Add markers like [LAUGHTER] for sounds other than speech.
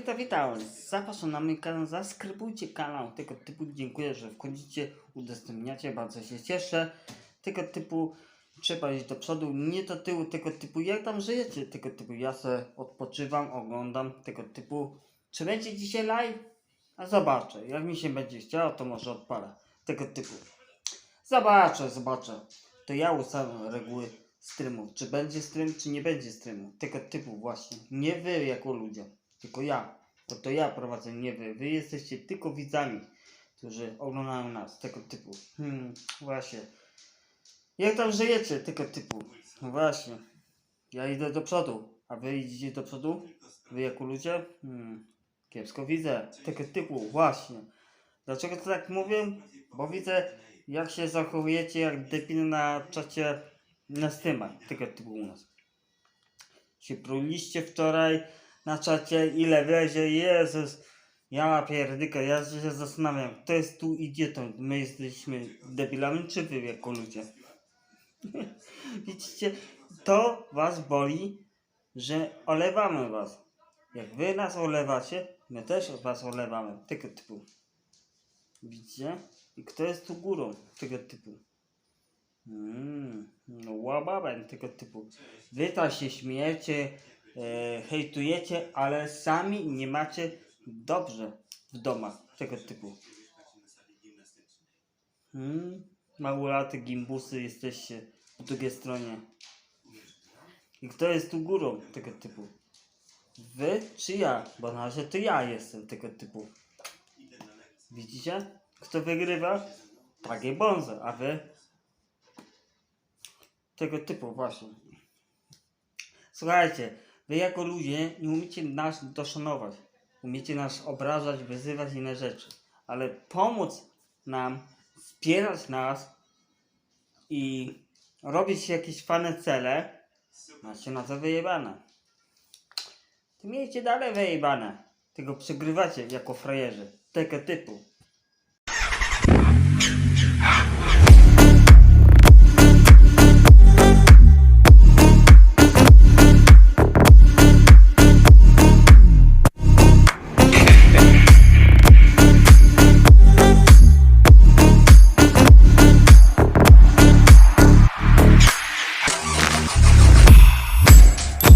witam, witam. Zapraszam na mój kanał, zaskrybujcie kanał tego typu. Dziękuję, że wchodzicie, udostępniacie, bardzo się cieszę. Tego typu trzeba iść do przodu, nie do tyłu, tego typu jak tam żyjecie, tego typu ja se odpoczywam, oglądam, tego typu. Czy będzie dzisiaj live? A zobaczę, jak mi się będzie chciało, to może odpalę, tego typu. Zobaczę, zobaczę. To ja ustalam reguły streamów. Czy będzie stream, czy nie będzie streamu. Tego typu właśnie. Nie wy jako ludzie, tylko ja. Bo to ja prowadzę, nie wy. Wy jesteście tylko widzami, którzy oglądają nas. Tego typu. Hmm, właśnie. Jak tam żyjecie? Tego typu. No właśnie. Ja idę do przodu. A wy idziecie do przodu? Wy jako ludzie? Hmm. Kiepsko widzę. Tego typu. Właśnie. Dlaczego to tak mówię? Bo widzę jak się zachowujecie jak debil na czacie na Steamach, tego typu u nas. Się pruliście wczoraj na czacie, ile wiezie, Jezus. Ja pierdykę, ja się zastanawiam, kto jest tu idiotą? My jesteśmy debilami, czy wy jako ludzie? [LAUGHS] Widzicie, to was boli, że olewamy was. Jak wy nas olewacie, my też was olewamy. Tego typu. Widzicie? I kto jest tu górą tego typu? Mm, no łababem tego typu. Wy tam się śmiejecie, e, hejtujecie, ale sami nie macie dobrze w domach tego typu. Hmm, małolaty, gimbusy jesteście po drugiej stronie. I kto jest tu górą tego typu? Wy czy ja? Bo na razie to ja jestem tego typu. Widzicie? Kto wygrywa? Takie bonzo, a wy? Tego typu właśnie. Słuchajcie, wy jako ludzie nie umiecie nas doszanować. Umiecie nas obrażać, wyzywać inne rzeczy. Ale pomóc nam, wspierać nas i robić jakieś fane cele, macie na to wyjebane. To miejcie dalej wyjebane. Tego przegrywacie jako frajerzy. Tego typu.